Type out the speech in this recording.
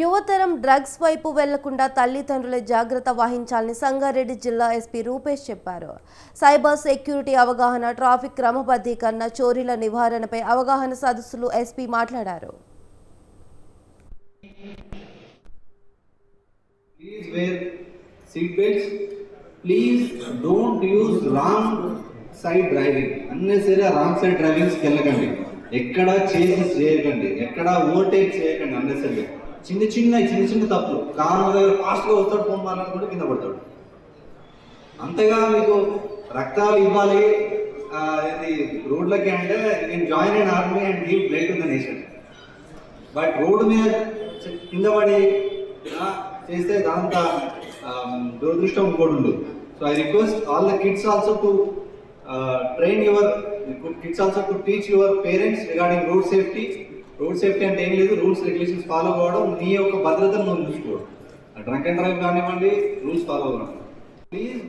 యువతరం డ్రగ్స్ వైపు వెళ్ళకుండా తల్లిదండ్రులే జాగ్రత్త వహించాలని సంగారెడ్డి జిల్లా ఎస్పీ రూపేష్ చెప్పారు. సైబర్ సెక్యూరిటీ అవగాహన ట్రాఫిక్ క్రమబద్ధీకరణ చోరీల నివారణపై అవగాహన సదస్సులు ఎస్పీ మాట్లాడారు. Please wear seat belts. Please don't use wrong side driving. Unnecessary wrong side driving వెళ్ళకండి ఎక్కడ చేంజెస్ చేయకండి. ఎక్కడ ఓవర్టేక్ చేయకండి అన్నెసరీ చిన్న చిన్న చిన్న చిన్న తప్పులు. కారు దగ్గర ఫాస్ట్గా వస్తాడు ఫోన్ మాట్లాడుకుంటే కింద పడతాడు. అంతగా మీకు రక్తాలు ఇవ్వాలి. ఇది రోడ్లకి అంటే నేను జాయిన్ అయిన army and give break to the nation. But road మీద కింద పడి చేస్తే దాంత దురదృష్టం ఇంకోటి ఉండదు. So I request all the kids also to train your kids also to teach your parents regarding road safety road safety అంటే ఏం లేదు రూల్స్ రెగ్యులేషన్స్ ఫాలో కావడం నీ యొక్క భద్రతను నువ్వు చూసుకోవడం. డ్రంక్ అండ్ డ్రైవ్ కానివ్వండి రూల్స్ ఫాలో అవ్వడం. ప్లీజ్